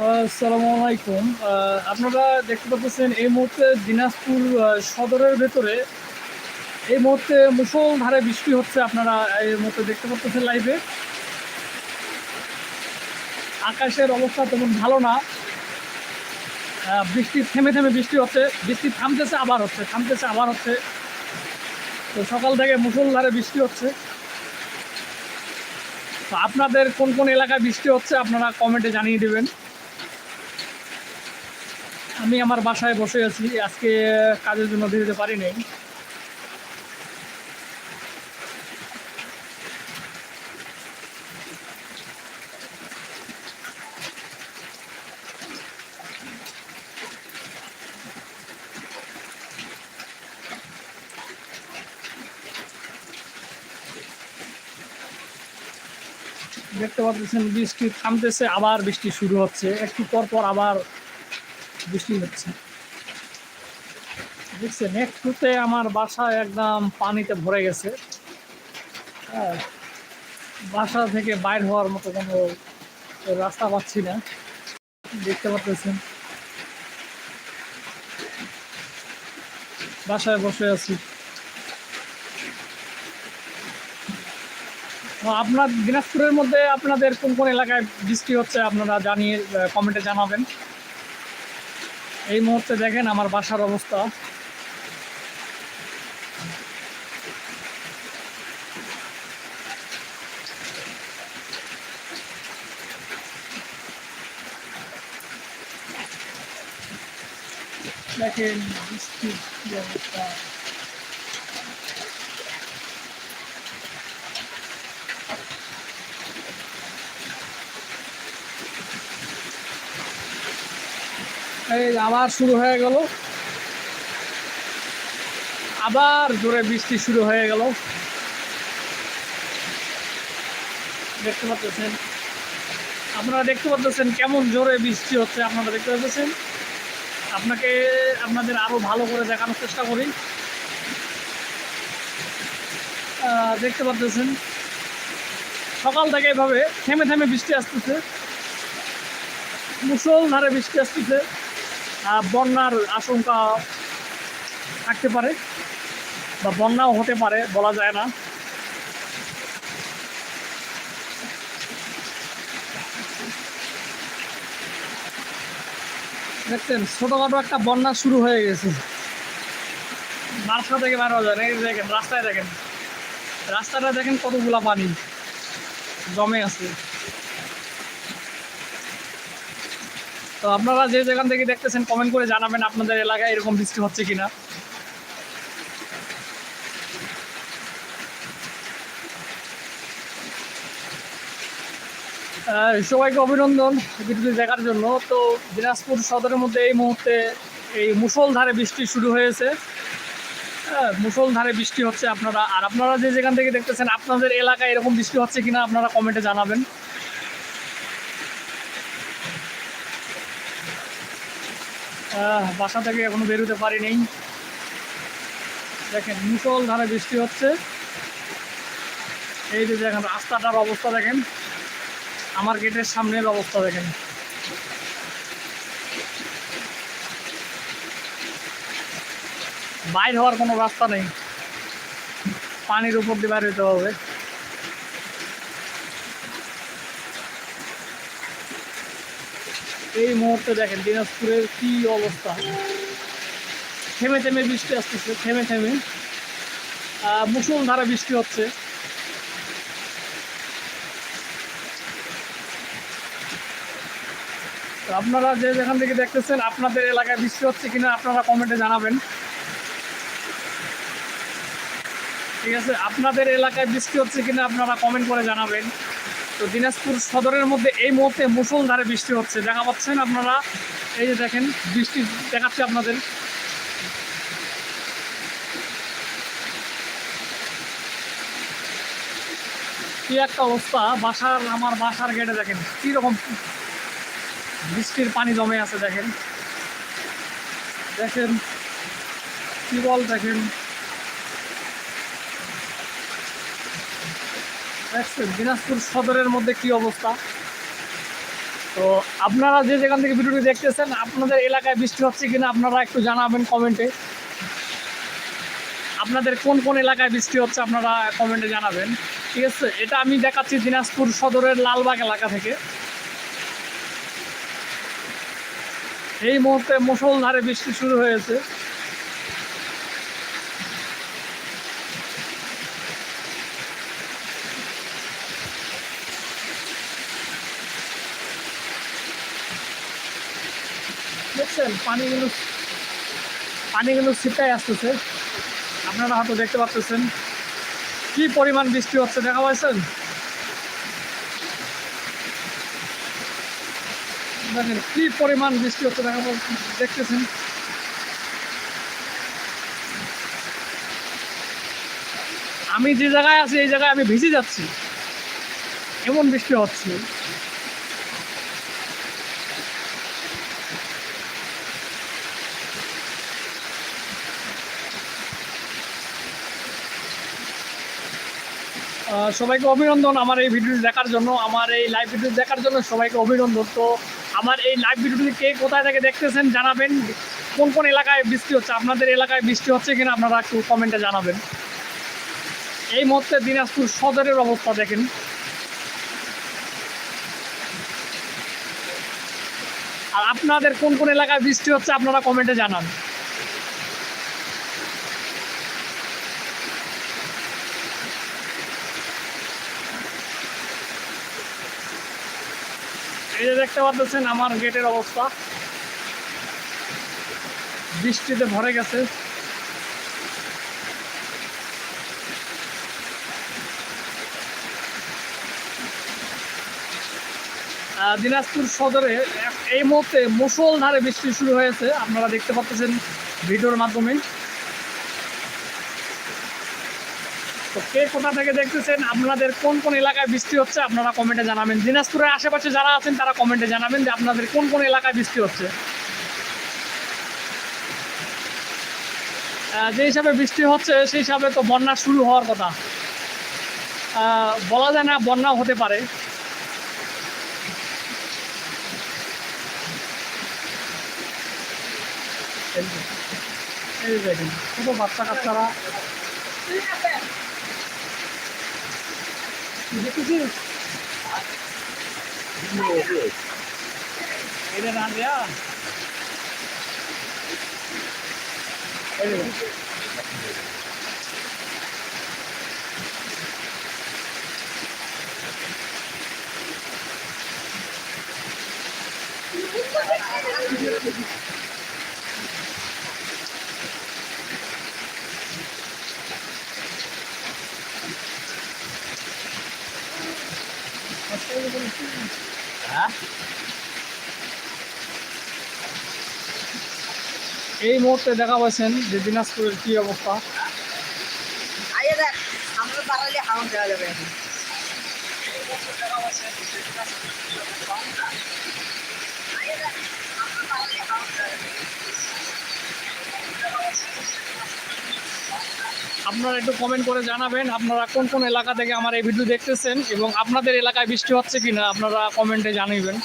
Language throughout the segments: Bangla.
আসসালামু আলাইকুম। আপনারা দেখতে পাচ্ছেন এই মুহূর্তে দিনাজপুর সদরের ভেতরে। এই মুহূর্তে মুষলধারে বৃষ্টি হচ্ছে আপনারা এই মুহূর্তে দেখতে পাচ্ছেন লাইভে। আকাশের অবস্থা তেমন ভালো না। বৃষ্টি থেমে থেমে বৃষ্টি হচ্ছে। বৃষ্টি থামতেছে, আবার হচ্ছে, থামতেছে, আবার হচ্ছে। তো সকাল থেকে মুষলধারে বৃষ্টি হচ্ছে। তো আপনাদের কোন কোন এলাকায় বৃষ্টি হচ্ছে আপনারা কমেন্টে জানিয়ে দেবেন। আমি আমার বাসায় বসে আছি, আজকে কাজের জন্য বেরোতে পারি নাই দেখতে পাচ্ছেন, বৃষ্টি থামতেছে, আবার বৃষ্টি শুরু হচ্ছে। একটু পর পর আবার বৃষ্টি হচ্ছে। দেখছেন একটুতে আমার বাসা একদম পানিতে ভরে গেছে। হ্যাঁ বাসা থেকে বাইর হওয়ার মতো কোনো রাস্তা পাচ্ছি না। দেখতে পাচ্ছেন। বাসায় বসে আছি। আপনার দিনাজপুরের মধ্যে আপনাদের কোন কোন এলাকায় বৃষ্টি হচ্ছে আপনারা জানিয়ে কমেন্টে জানাবেন। এই মুহূর্তে দেখেন আমার বাসার অবস্থা। দেখেন বৃষ্টির ব্যবস্থা এই আবার শুরু হয়ে গেল। আবার জোরে বৃষ্টি শুরু হয়ে গেল। দেখতে পাচ্ছেন? আপনারা দেখতে পাচ্ছেন কেমন জোরে বৃষ্টি হচ্ছে আপনারা দেখতে পাচ্ছেন? আপনাকে, আপনাদের আরও ভালো করে দেখানোর চেষ্টা করি। দেখতে পাচ্ছেন? সকাল থেকে এভাবে থেমে থেমে বৃষ্টি আসতেছে। মুসলধারে বৃষ্টি আসতেছে। বন্যার আশঙ্কা থাকতে পারে বা বন্যাও হতে পারে, বলা যায় না। দেখছেন, ছোটখাটো একটা বন্যা শুরু হয়ে গেছে। বাসা থেকে বার যায় এই দেখেন, রাস্তায় দেখেন। রাস্তাটা দেখেন কতগুলা পানি জমে আছে। তো আপনারা যে যেখান থেকে দেখতেছেন কমেন্ট করে জানাবেন আপনাদের এলাকায় এরকম বৃষ্টি হচ্ছে কিনা। সবাইকে অভিনন্দন ভিডিওটি দেখার জন্য। তো দিনাজপুর সদরের মধ্যে এই মুহূর্তে এই মুষলধারে বৃষ্টি শুরু হয়েছে। হ্যাঁ মুষলধারে বৃষ্টি হচ্ছে আপনারা। আর আপনারা যে যেখান থেকে দেখতেছেন, আপনাদের এলাকায় এরকম বৃষ্টি হচ্ছে কিনা, আপনারা কমেন্টে জানাবেন। বাসা থেকে এখনও বেরোতে পারিনি। দেখেন মুসল ধারে বৃষ্টি হচ্ছে। এই যে দেখেন, রাস্তাটার অবস্থা দেখেন। আমার গেটের সামনের অবস্থা দেখেন। বাইর হওয়ার কোনো রাস্তা নেই। পানির উপর দিয়ে বাইর হতে হবে। এই মুহূর্তে দেখেন দিনাজপুরের কি অবস্থা। থেমে থেমে বৃষ্টি আসতেছে থেমে থেমে। আহ, মুষলধারে বৃষ্টি হচ্ছে। আপনারা যে যেখান থেকে দেখতেছেন আপনাদের এলাকায় বৃষ্টি হচ্ছে কিনা আপনারা কমেন্টে জানাবেন। ঠিক আছে? আপনাদের এলাকায় বৃষ্টি হচ্ছে কিনা আপনারা কমেন্ট করে জানাবেন। তো দিনাজপুর সদরের মধ্যে এই মুহূর্তে মুসলধারে বৃষ্টি হচ্ছে। দেখা পাচ্ছেন আপনারা? এই যে দেখেন, বৃষ্টি দেখাচ্ছে আপনাদের। কি একটা অবস্থা, বাসার, আমার বাসার গেটে দেখেন কীরকম বৃষ্টির পানি জমে আছে দেখেন। দেখেন, কি বল দেখেন? দিনাজপুর সদরের মধ্যে কি অবস্থা? তো আপনারা যে যেখান থেকে ভিডিওটি দেখতেছেন, আপনাদের এলাকায় বৃষ্টি হচ্ছে কিনা আপনারা একটু জানাবেন কমেন্টে। আপনাদের কোন কোন এলাকায় বৃষ্টি হচ্ছে আপনারা কমেন্টে জানাবেন। ঠিক আছে, এটা আমি দেখাচ্ছি দিনাজপুর সদরের লালবাগ এলাকা থেকে। এই মুহূর্তে মুসলধারে বৃষ্টি শুরু হয়েছে। দেখছেন পানিগুলো পানিগুলো ছিটাই আসতেছে। আপনারা হয়তো দেখতে পাচ্ছেন কি পরিমাণ বৃষ্টি হচ্ছে, দেখা পাচ্ছেন দেখেন, কি পরিমাণ বৃষ্টি হচ্ছে, দেখা দেখতেছেন? আমি যে জায়গায় আছি, এই জায়গায় আমি ভিজে যাচ্ছি। এমন বৃষ্টি হচ্ছে। সবাইকে অভিনন্দন আমার এই ভিডিওটি দেখার জন্য, আমার এই লাইভ ভিডিও দেখার জন্য সবাইকে অভিনন্দন। তো আমার এই লাইভ ভিডিওটি কে কোথায় থেকে দেখতেছেন জানাবেন, কোন কোন এলাকায় বৃষ্টি হচ্ছে, আপনাদের এলাকায় বৃষ্টি হচ্ছে কিনা আপনারা একটু কমেন্টে জানাবেন। এই মুহূর্তে দিনাজপুর সদরের অবস্থা দেখেন। আর আপনাদের কোন কোন এলাকায় বৃষ্টি হচ্ছে আপনারা কমেন্টে জানান। এই যে দেখতে পাচ্ছেন আমার গেটের অবস্থা। বৃষ্টিতে ভরে গেছে। দিনাজপুর সদরে এই মুহূর্তে মুসলধারে বৃষ্টি শুরু হয়েছে। আপনারা দেখতে পাচ্ছেন ভিডিওর মাধ্যমে। তো কে কোথা থেকে দেখতেছেন? আপনাদের কোন কোন এলাকায় বৃষ্টি হচ্ছে আপনারা কমেন্টে জানাবেন। দিনাজপুরের আশেপাশে যারা আছেন, তারা কমেন্টে জানাবেন যে আপনাদের কোন কোন এলাকায় বৃষ্টি হচ্ছে। যে হিসাবে বৃষ্টি হচ্ছে, সেই হিসাবে তো বন্যা শুরু হওয়ার কথা। বলা যায় না বন্যাও হতে পারে। এই দেখেন, ছোট বাচ্চা কাচ্চারা দেখেছিস এটা না দেয়া এই দেখুন। এই মুহূর্তে দেখা পাচ্ছেন যে দিনাজপুরের কি অবস্থা? দেখ যাবে আপনারা একটু কমেন্ট করে জানাবেন, আপনারা কোন কোন এলাকা থেকে আমার এই ভিডিও দেখতেছেন এবং আপনাদের এলাকায় বৃষ্টি হচ্ছে কিনা আপনারা কমেন্টে জানাবেন।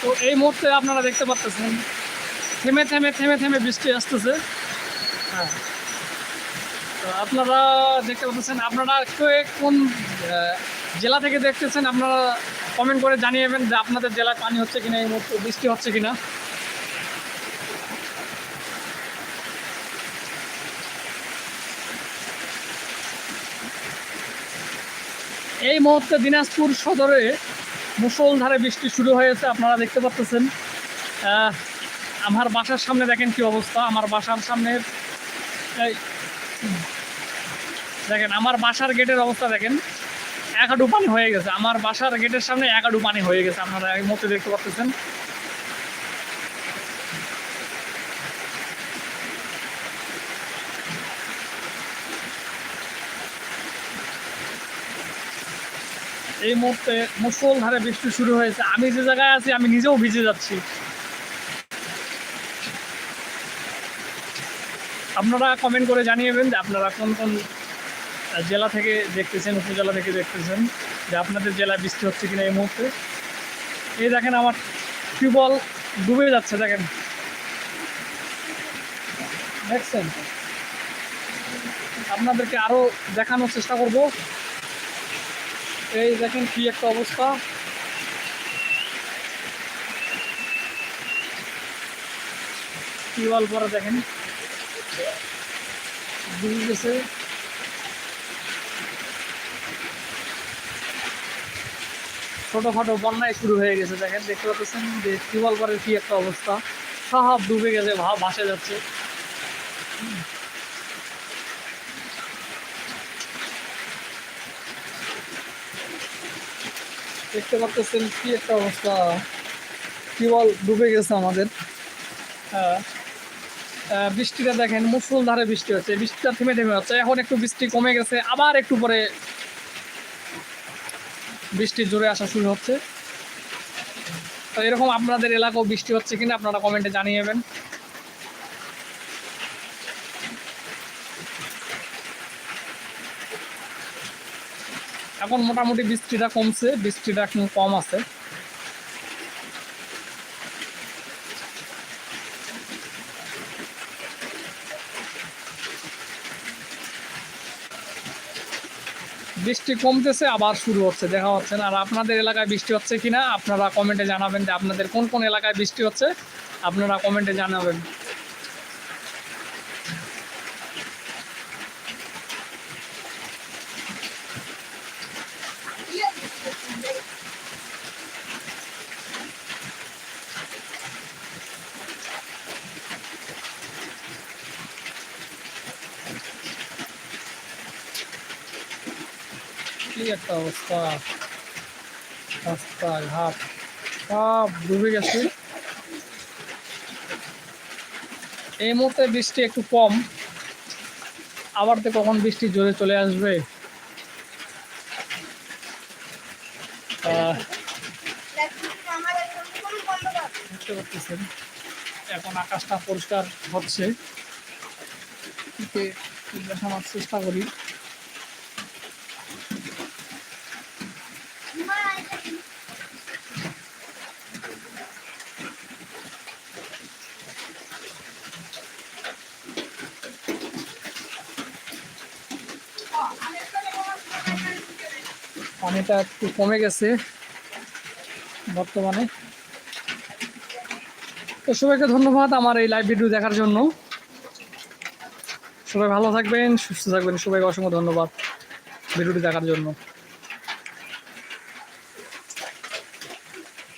তো এই মুহূর্তে আপনারা দেখতে পাচ্ছেন থেমে থেমে থেমে থেমে বৃষ্টি আসতেছে। হ্যাঁ। তো আপনারা দেখতে পাচ্ছেন, আপনারা কোন জেলা থেকে দেখতেছেন, আপনারা কমেন্ট করে জানিয়েবেন যে আপনাদের জেলায় পানি হচ্ছে কিনা, এই মুহূর্তে বৃষ্টি হচ্ছে কিনা। এই মুহূর্তে দিনাজপুর সদরে মুষলধারে বৃষ্টি শুরু হয়েছে, আপনারা দেখতে পাচ্ছেন। আমার বাসার সামনে দেখেন কি অবস্থা। আমার বাসার সামনের দেখেন, আমার বাসার গেটের অবস্থা দেখেন। একাডু পানি হয়ে গেছে। আমার বাসার গেটের সামনে একাডু পানি হয়ে গেছে, আপনারা এই মুহূর্তে দেখতে পাচ্ছেন। এই মুহূর্তে মুসলধারে বৃষ্টি শুরু হয়েছে। আমি যে জায়গায় আছি, আমি নিজেও ভিজে যাচ্ছি। আপনারা কমেন্ট করে জানিয়েবেন যে আপনারা কোন কোন জেলা থেকে দেখতেছেন, উপজেলা থেকে দেখতেছেন, যে আপনাদের জেলায় বৃষ্টি হচ্ছে কিনা এই মুহূর্তে। এই দেখেন আমার টিউবওয়েল ডুবে যাচ্ছে, দেখেন। দেখছেন? আপনাদেরকে আরও দেখানোর চেষ্টা করব। এই দেখেন কি একটা অবস্থা। টিউবওয়েল পরে দেখেন। ডুবে গেছে। ছোটোখাটো বন্যায় শুরু হয়ে গেছে, দেখেন, দেখতে পাচ্ছেন যে টিউবওয়েল পরের কি একটা অবস্থা। সব ডুবে গেছে ভাসে যাচ্ছে। দেখতে পাচ্ছেন কি একটা অবস্থা। টিউবওয়েল ডুবে গেছে আমাদের। হ্যাঁ। বৃষ্টিটা দেখেন মুসুলধারে বৃষ্টি হচ্ছে। বৃষ্টিটা থেমে থেমে হচ্ছে। এখন একটু বৃষ্টি কমে গেছে আবার একটু পরে বৃষ্টি জোরে আসা শুরু হচ্ছে। তো এরকম আপনাদের এলাকাও বৃষ্টি হচ্ছে কিনা আপনারা কমেন্টে জানিয়েবেন এখন মোটামুটি বৃষ্টিটা কমছে, বৃষ্টিটা এখন কম আছে। বৃষ্টি কমতেছে, আবার শুরু হচ্ছে, দেখা হচ্ছে না। আর আপনাদের এলাকায় বৃষ্টি হচ্ছে কিনা, আপনারা কমেন্টে জানাবেন যে আপনাদের কোন কোন এলাকায় বৃষ্টি হচ্ছে, আপনারা কমেন্টে জানাবেন। একটা অবস্থা। রাস্তাঘাট সব ডুবে গেছে। এই মুহূর্তে বৃষ্টি একটু কম। আবার তো কখন বৃষ্টি জোরে চলে আসবে। এখন আকাশটা পরিষ্কার হচ্ছে। চেষ্টা করি। পানিটা একটু কমে গেছে বর্তমানে। তো সবাইকে ধন্যবাদ আমার এই লাইভ ভিডিও দেখার জন্য। সবাই ভালো থাকবেন, সুস্থ থাকবেন, সবাইকে অসংখ্য ধন্যবাদ ভিডিওটি দেখার জন্য।